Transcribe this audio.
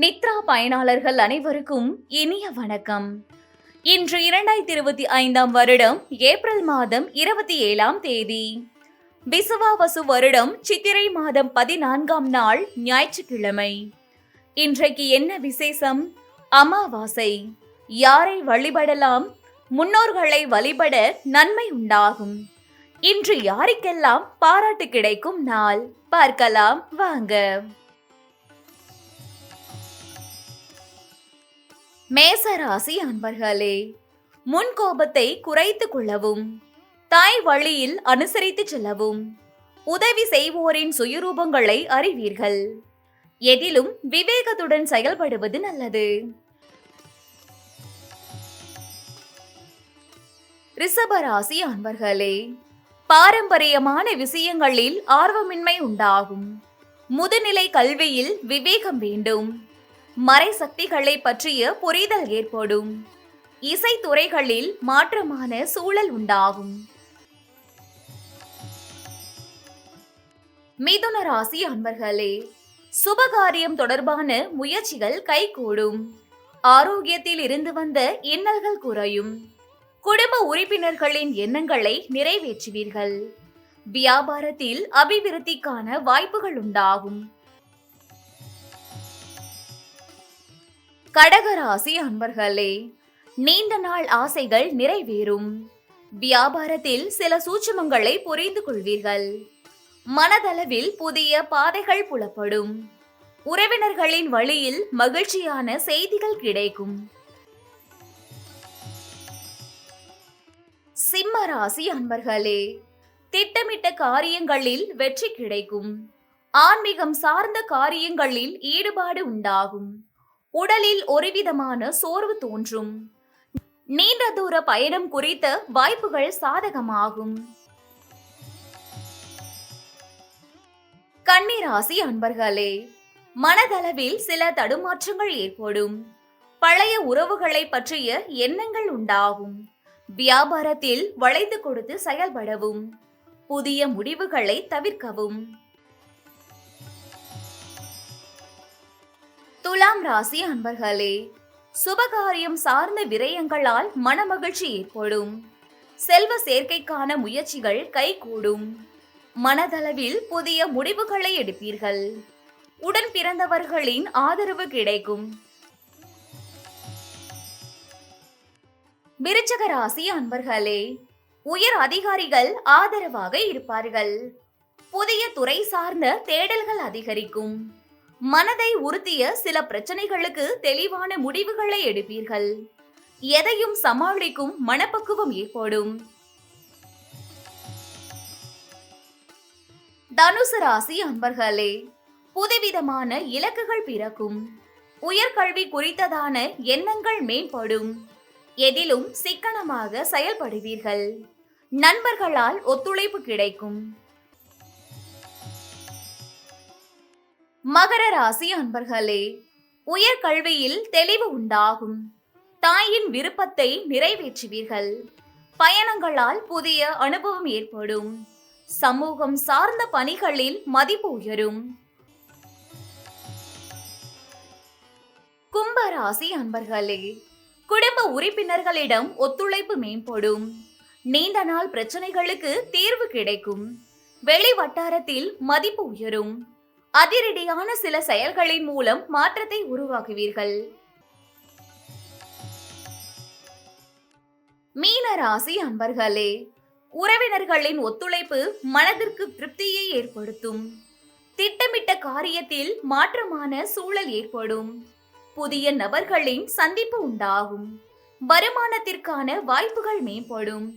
நித்ரா பயனாளர்கள் அனைவருக்கும் இனிய வணக்கம். இன்று இரண்டாயிரத்தி இருபத்தி ஐந்தாம் வருடம் ஏப்ரல் மாதம் இருபத்தி ஏழாம் தேதி. விசுவாவசு வருடம் சித்திரை மாதம் பதினான்காம் நாள் ஞாயிற்றுக்கிழமை. இன்றைக்கு என்ன விசேஷம்? அமாவாசை. யாரை வழிபடலாம்? முன்னோர்களை வழிபட நன்மை உண்டாகும். இன்று யாருக்கெல்லாம் பாராட்டு கிடைக்கும் நாள்? பார்க்கலாம் வாங்க. மேசராசி அன்பர்களே முன் கோபத்தை குறைத்து கொள்ளவும் தாய் வழியில் அனுசரித்து செல்லவும் உதவி செய்வோரின் சுயரூபங்களை அறிவீர்கள். எதிலும் விவேகத்துடன் செயல்படுவது நல்லது. ரிஷபராசி அன்பர்களே பாரம்பரியமான விஷயங்களில் ஆர்வமின்மை உண்டாகும். முதுநிலை கல்வியில் விவேகம் வேண்டும். மறை சக்திகளை பற்றிய புரிதல் ஏற்படும். இசைத்துறைகளில் மாற்றமான சூழல் உண்டாகும். மிதுன ராசி அன்பர்களே சுபகாரியம் தொடர்பான முயற்சிகள் கைகூடும். ஆரோக்கியத்தில் இருந்து வந்த இன்னல்கள் குறையும். குடும்ப உறுப்பினர்களின் எண்ணங்களை நிறைவேற்றுவீர்கள். வியாபாரத்தில் அபிவிருத்திக்கான வாய்ப்புகள் உண்டாகும். கடகராசி அன்பர்களே நீண்ட நாள் ஆசைகள் நிறைவேறும். வியாபாரத்தில் சில சூட்சுமங்களை புரிந்து கொள்வீர்கள். மனதளவில் புதிய பாதைகள் புலப்படும். உறவினர்களின் வழியில் மகிழ்ச்சியான செய்திகள் கிடைக்கும். சிம்ம ராசி அன்பர்களே திட்டமிட்ட காரியங்களில் வெற்றி கிடைக்கும். ஆன்மீகம் சார்ந்த காரியங்களில் ஈடுபாடு உண்டாகும். உடலில் ஒருவிதமான சோர்வு தோன்றும். நீண்ட தூர பயணம் குறித்த வாய்ப்புகள் சாதகமாகும். கன்னிராசி அன்பர்களே மனதளவில் சில தடுமாற்றங்கள் ஏற்படும். பழைய உறவுகளை பற்றிய எண்ணங்கள் உண்டாகும். வியாபாரத்தில் வளைந்து கொடுத்து செயல்படவும் புதிய முடிவுகளை தவிர்க்கவும் துலாம் ராசி அன்பர்களே சுபகாரியம் சார்ந்த விரயங்களால் மனமகிழ்ச்சி ஏற்படும். செல்வ சேர்க்கைக்கான முயற்சிகள் கைகூடும். மனதளவில் புதிய முடிவுகளை எடுப்பீர்கள். உடன் பிறந்தவர்களின் ஆதரவு கிடைக்கும். விருச்சக ராசி அன்பர்களே உயர் அதிகாரிகள் ஆதரவாக இருப்பார்கள். புதிய துறை சார்ந்த தேடல்கள் அதிகரிக்கும். மனதை உறுத்திய சில பிரச்சனைகளுக்கு தெளிவான முடிவுகளை எடுப்பீர்கள். எதையும் சமாளிக்கும் மனப்பக்குவம் ஏற்படும். தனுசு ராசி அன்பர்களே புதுவிதமான இலக்குகள் பிறக்கும். உயர்கல்வி குறித்ததான எண்ணங்கள் மேம்படும். எதிலும் சிக்கனமாக செயல்படுவீர்கள். நண்பர்களால் ஒத்துழைப்பு கிடைக்கும். மகர ராசி அன்பர்களே உயர்கல்வியில் தெளிவு உண்டாகும். தாயின் விருப்பத்தை நிறைவேற்றுவீர்கள். பயணங்களால் புதிய அனுபவம் ஏற்படும். சமூகம் சார்ந்த பணிகளில் மதிப்பு உயரும். கும்பராசி அன்பர்களே குடும்ப உறுப்பினர்களிடம் ஒத்துழைப்பு மேம்படும். நீண்ட நாள் பிரச்சனைகளுக்கு தீர்வு கிடைக்கும். வெளி வட்டாரத்தில் மதிப்பு உயரும். அதிரடியான சில செயல்களின் மூலம் மாற்றத்தை உருவாக்குவீர்கள். மீன ராசி அன்பர்களே உறவினர்களின் ஒத்துழைப்பு மனதிற்கு திருப்தியை ஏற்படுத்தும். திட்டமிட்ட காரியத்தில் மாற்றமான சூழல் ஏற்படும். புதிய நபர்களின் சந்திப்பு உண்டாகும். வருமானத்திற்கான வாய்ப்புகள் மேம்படும்.